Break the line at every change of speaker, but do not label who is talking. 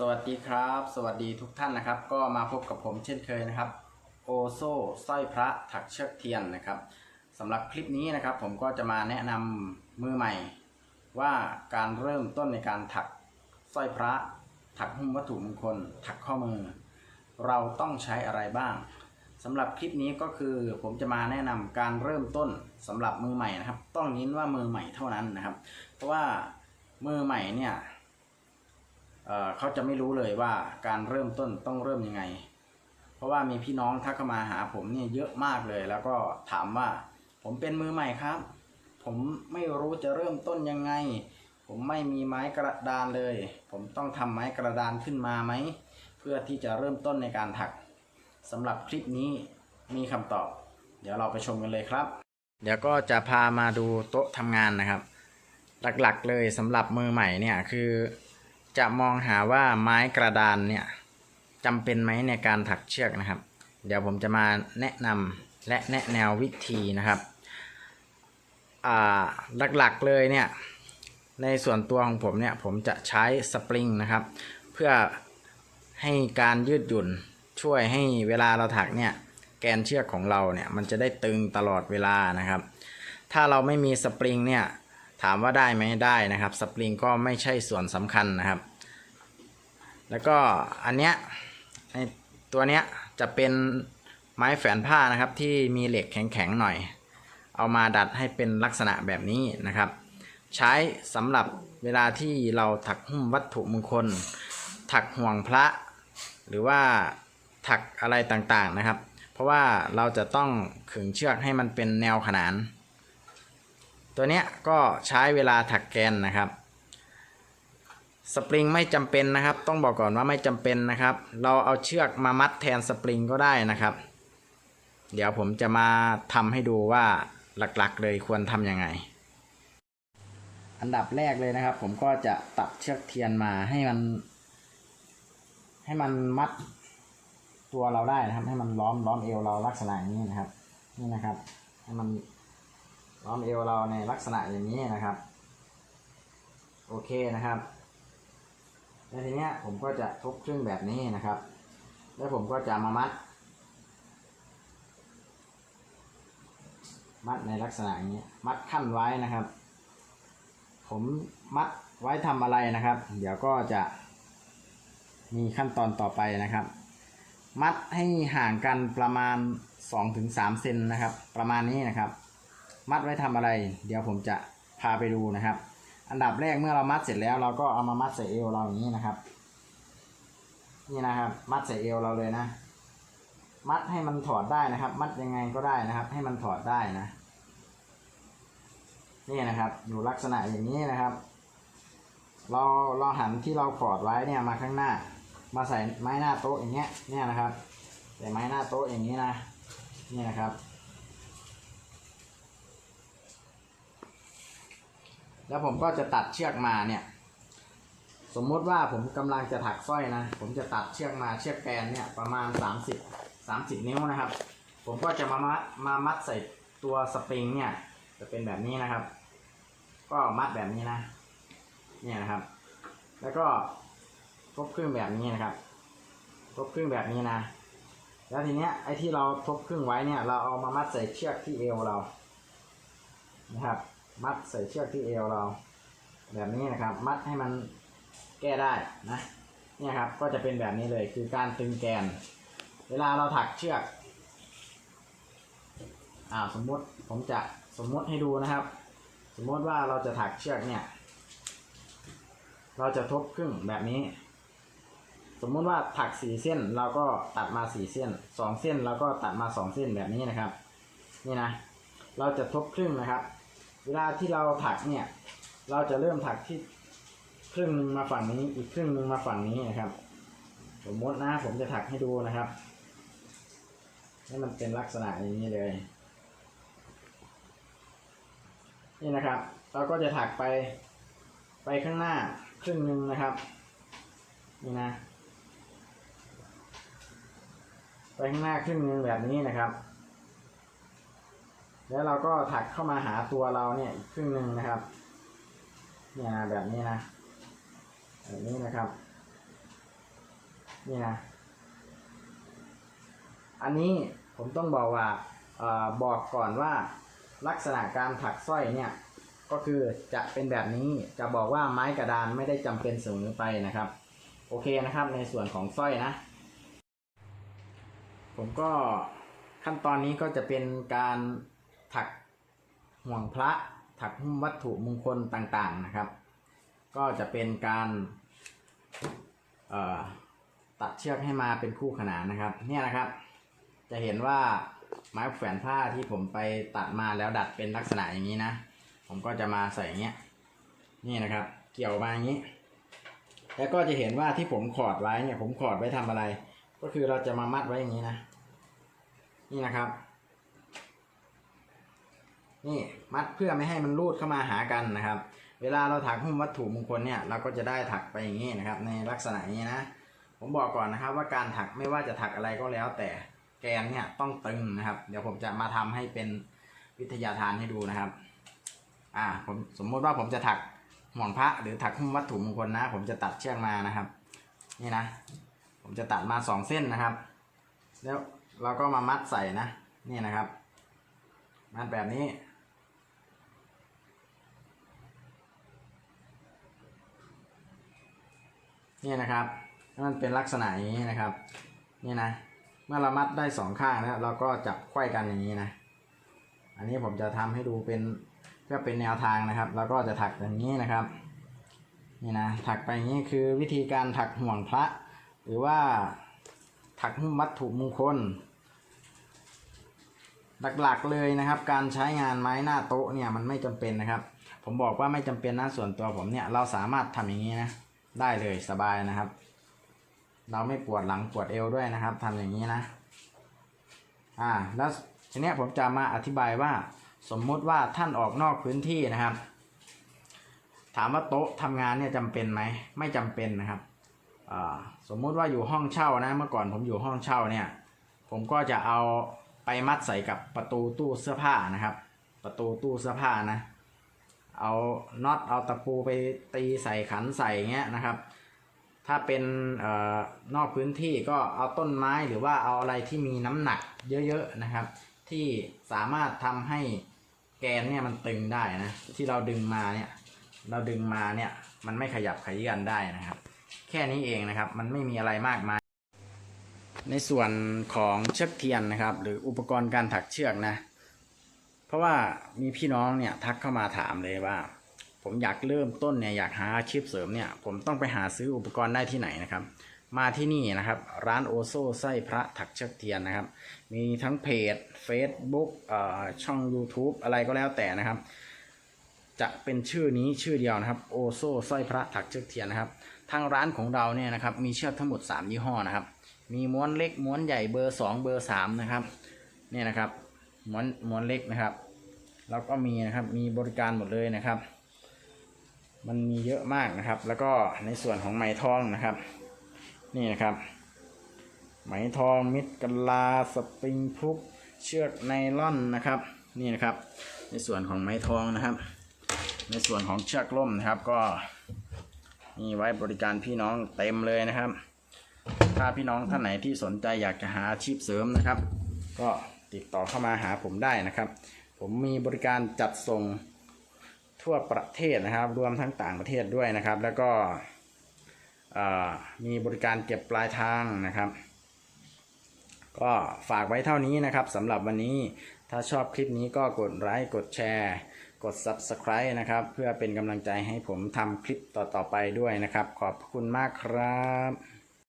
สวัสดีครับ สวัสดีทุกท่านนะครับ ก็มาพบกับผมเช่นเคยนะครับ โอโซสร้อยพระถักเชือกเทียนนะครับสำหรับคลิปนี้นะครับ ผมก็จะมาแนะนำมือใหม่ ว่าการเริ่มต้นในการถักสร้อยพระ ถักหุ้มวัตถุมงคล ถักข้อมือ เราต้องใช้อะไรบ้างสำหรับคลิปนี้ก็คือผมจะมาแนะนำการเริ่มต้นสำหรับมือใหม่นะครับ ต้องเน้นว่ามือใหม่เท่านั้นนะครับ เพราะว่ามือใหม่เนี่ย เขาจะไม่รู้เลยว่าการเริ่มต้นต้องเริ่มยังไง เพราะว่ามีพี่น้องทักเข้ามาหาผมเนี่ยเยอะมากเลย แล้วก็ถามว่าผมเป็นมือใหม่ครับ ผมไม่รู้จะเริ่มต้นยังไง ผมไม่มีไม้กระดานเลย ผมต้องทำไม้กระดานขึ้นมาไหมเพื่อที่จะเริ่มต้นในการถักสำหรับคลิปนี้มีคำตอบ เดี๋ยวเราไปชมกันเลยครับ เดี๋ยวก็จะพามาดูโต๊ะทำงานนะครับ หลักๆเลยสำหรับมือใหม่เนี่ยคือ จะมองหาว่าไม้กระดานเนี่ยจำเป็นไหมในการถักเชือกนะครับ เดี๋ยวผมจะมาแนะนำและแนะแนววิธีนะครับอ่าหลักๆเลยเนี่ยในส่วนตัวของผมเนี่ยผมจะใช้สปริงนะครับ เพื่อให้การยืดหยุ่นช่วยให้เวลาเราถักเนี่ยแกนเชือกของเราเนี่ยมันจะได้ตึงตลอดเวลานะครับ ถ้าเราไม่มีสปริงเนี่ย ถามว่าได้ไหมได้นะครับสปริงก็ไม่ใช่ส่วนสำคัญนะครับ แล้วก็อันเนี้ยตัวเนี้ยจะเป็นไม้แฝนผ้านะครับที่มีเหล็กแข็งๆหน่อย เอามาดัดให้เป็นลักษณะแบบนี้นะครับ ใช้สำหรับเวลาที่เราถักหุ้มวัตถุมงคล ถักห่วงพระ หรือว่าถักอะไรต่างๆนะครับ เพราะว่าเราจะต้องขึงเชือกให้มันเป็นแนวขนาน ตัวเนี้ยก็ใช้เวลาถักแกนนะครับ สปริงไม่จำเป็นนะครับ ต้องบอกก่อนว่าไม่จำเป็นนะครับ เราเอาเชือกมามัดแทนสปริงก็ได้นะครับ เดี๋ยวผมจะมาทำให้ดูว่าหลักๆ เลยควรทำยังไง อันดับแรกเลยนะครับ ผมก็จะตัดเชือกเทียนมาให้มัน ให้มันมัดตัวเราได้นะครับ ให้มันล้อมล้อมเอวเราลักษณะนี้นะครับ นี่นะครับ ให้มัน ล้อมเอวเราในลักษณะอย่างนี้นะครับ โอเคนะครับแล้วทีเนี้ยผมก็จะทุบครึ่งแบบนี้นะครับ แล้วผมก็จะมามัด มัดในลักษณะอย่างนี้ มัดขั้นไว้นะครับ ผมมัดไว้ทำอะไรนะครับ เดี๋ยวก็จะมีขั้นตอนต่อไปนะครับ มัดให้ห่างกันประมาณ 2-3เซนนะครับ ประมาณนี้นะครับ มัดไว้ทำอะไร เดี๋ยวผมจะพาไปดูนะครับ อันดับแรกเมื่อเรามัดเสร็จแล้ว เราก็เอามามัดใส่เอวเราอย่างนี้นะครับ นี่นะครับ มัดใส่เอวเราเลยนะ มัดให้มันถอดได้นะครับ มัดยังไงก็ได้นะครับ ให้มันถอดได้นะ นี่นะครับ อยู่ลักษณะอย่างนี้นะครับ เราเราหันที่เราขอดไว้เนี่ยมาข้างหน้า มาใส่ไม้หน้าโต๊ะอย่างเงี้ย เนี่ยนะครับ ใส่ไม้หน้าโต๊ะอย่างนี้นะ นี่นะครับ แล้วผมก็จะตัดเชือกมาเนี่ย สมมติว่าผมกำลังจะถักสร้อยนะ ผมจะตัดเชือกมาเชือกแกนเนี่ยประมาณ 30 30 นิ้วนะครับ ผมก็จะมามัดมามัดใส่ตัวสปริงเนี่ย จะเป็นแบบนี้นะครับ ก็มัดแบบนี้นะ เนี่ยนะครับ แล้วก็ทบครึ่งแบบนี้นะครับทบครึ่งแบบนี้นะ แล้วทีเนี้ยไอ้ที่เราทบครึ่งไว้เนี่ย เราเอามามัดใส่เชือกที่เอวเรานะครับ มัดใส่เชือกที่เอวเรา แบบนี้นะครับ มัดให้มันแก้ได้นะเนี่ยครับก็จะเป็นแบบนี้เลยคือการตึงแกน เวลาเราถักเชือกอ่าสมมติผมจะสมมติให้ดูนะครับ สมมติว่าเราจะถักเชือกเนี่ย เราจะทบครึ่งแบบนี้ สมมุติว่าถักสี่เส้นเราก็ตัดมาสี่เส้นสองเส้นเราก็ตัดมาสองเส้นแบบนี้นะครับ นี่นะ เราจะทบครึ่งนะครับ เวลาที่เราถักเนี่ย เราจะเริ่มถักที่ครึ่งหนึงมาฝั่งนี้ อีกครึ่งหนึงมาฝั่งนี้นะครับ สมมตินะผมจะถักให้ดูนะครับให้มันเป็นลักษณะอย่างนี้เลย นี่นะครับ เราก็จะถักไปไปข้างหน้าครึ่งหนึ่งนะครับ นี่นะ ไปข้างหน้าครึ่งหนึ่งแบบนี้นะครับ แล้วเราก็ถักเข้ามาหาตัวเราเนี่ยอีกครึ่งหนึ่งนะครับ เนี่ยนะแบบนี้นะแบบนี้นะครับนี่นะอันนี้ผมต้องบอกว่าออบอกก่อนว่าลักษณะการถักสร้อยเนี่ยก็คือจะเป็นแบบนี้จะบอกว่าไม้กระดานไม่ได้จำเป็นเสมอไปนะครับ โอเคนะครับในส่วนของสร้อยนะ ผมก็ขั้นตอนนี้ก็จะเป็นการ ถักห่วงพระถักหุ้มวัตถุมงคลต่างๆนะครับ ก็จะเป็นการตัดเชือกให้มาเป็นคู่ขนานนะครับ เนี่ยนะครับ จะเห็นว่าไม้แขวนผ้าที่ผมไปตัดมาแล้วดัดเป็นลักษณะอย่างนี้นะ ผมก็จะมาใส่อย่างเงี้ยนี่นะครับ เกี่ยวมาอย่างนี้ แล้วก็จะเห็นว่าที่ผมขอดไว้เนี่ย ผมขอดไว้ทำอะไร ก็คือเราจะมามัดไว้อย่างนี้นะ นี่นะครับ นี่มัดเพื่อไม่ให้มันรูดเข้ามาหากันนะครับ เวลาเราถักหุ้มวัตถุมงคลเนี่ยเราก็จะได้ถักไปอย่างนี้นะครับ ในลักษณะนี้นะ ผมบอกก่อนนะครับ ว่าการถักไม่ว่าจะถักอะไรก็แล้ว แต่แกนเนี่ยต้องตึงนะครับ เดี๋ยวผมจะมาทำให้เป็นวิทยาทานให้ดูนะครับ อ่าผมสมมติว่าผมจะถักห่วงพระหรือถักหุ้มวัตถุมงคลนะ ผมจะตัดเชือกมานะครับ นี่นะ ผมจะตัดมาสองเส้นนะครับ แล้วเราก็มามัดใส่นะ นี่นะครับ มัดแบบนี้ นี่นะครับมันเป็นลักษณะอย่างนี้นะครับ นี่นะ เมื่อเรามัดได้สองข้างแล้วเราก็จับไขว้กันอย่างนี้นะ อันนี้ผมจะทำให้ดูเป็นเพื่อเป็นแนวทางนะครับ แล้วก็จะถักอย่างนี้นะครับ นี่นะ ถักไปอย่างนี้คือวิธีการถักห่วงพระ หรือว่าถักหุ้มวัตถุมงคล หลักๆเลยนะครับ การใช้งานไม้หน้าโต๊ะเนี่ยมันไม่จำเป็นนะครับ ผมบอกว่าไม่จำเป็นนะส่วนตัวผมเนี่ยเราสามารถทำอย่างนี้นะ ได้เลยสบายนะครับ เราไม่ปวดหลังปวดเอวด้วยนะครับทำอย่างนี้นะ อ่า แล้วทีเนี้ยผมจะมาอธิบายว่า สมมุติว่าท่านออกนอกพื้นที่นะครับ ถามว่าโต๊ะทำงานเนี่ยจำเป็นไหมไม่จำเป็นนะครับอ่าสมมุติว่าอยู่ห้องเช่านะเมื่อก่อนผมอยู่ห้องเช่าเนี่ย ผมก็จะเอาไปมัดใส่กับประตูตู้เสื้อผ้านะครับ ประตูตู้เสื้อผ้านะ เอาน็อตเอาตะปูไปตีใส่ขันใส่เงี้ยนะครับ ถ้าเป็นเออนอกพื้นที่ก็เอาต้นไม้หรือว่าเอาอะไรที่มีน้ำหนักเยอะๆนะครับ ที่สามารถทำให้แกนเนี่ยมันตึงได้นะที่เราดึงมาเนี่ยเราดึงมาเนี่ยมันไม่ขยับขยื่นได้นะครับ แค่นี้เองนะครับมันไม่มีอะไรมากมาย ในส่วนของเชือกเทียนนะครับ หรืออุปกรณ์การถักเชือกนะ เพราะว่ามีพี่น้องเนี่ยทักเข้ามาถามเลยว่า ผมอยากเริ่มต้นเนี่ยอยากหาอาชีพเสริมเนี่ย ผมต้องไปหาซื้ออุปกรณ์ได้ที่ไหนนะครับ มาที่นี่นะครับ ร้านโอโซไส้พระถักเชือกเทียนนะครับ มีทั้งเพจ Facebook เอ่อช่อง YouTube อะไรก็แล้วแต่นะครับ จะเป็นชื่อนี้ชื่อเดียวนะครับโอโซสร้อยพระถักเชือกเทียนนะครับ ทางร้านของเราเนี่ยนะครับมีเชือกทั้งหมด 3 ยี่ห้อนะครับ มีม้วนเล็กม้วนใหญ่เบอร์ 2 เบอร์3นะครับนี่นะครับ ม้วนม้วนเล็กนะครับ แล้วก็มีนะครับมีบริการหมดเลยนะครับ มันมีเยอะมากนะครับ แล้วก็ในส่วนของไหมทองนะครับ นี่นะครับ ไหมทองมิดกลาสปริงพุกเชือกไนล่อนนะครับ นี่นะครับ ในส่วนของไหมทองนะครับ ในส่วนของเชือกล่มนะครับก็มีไว้บริการพี่น้องเต็มเลยนะครับ ถ้าพี่น้องท่านไหนที่สนใจอยากจะหาอาชีพเสริมนะครับ ก็ ติดต่อเข้ามาหาผมได้นะครับ ผมมีบริการจัดส่งทั่วประเทศนะครับ รวมทั้งต่างประเทศด้วยนะครับ แล้วก็มีบริการเก็บปลายทางนะครับ ก็ฝากไว้เท่านี้นะครับสำหรับวันนี้ถ้าชอบคลิปนี้ก็กดไลค์กดแชร์ กด Subscribe นะครับ เพื่อเป็นกำลังใจให้ผมทำคลิปต่อๆไปด้วยนะครับ ขอบคุณมากครับ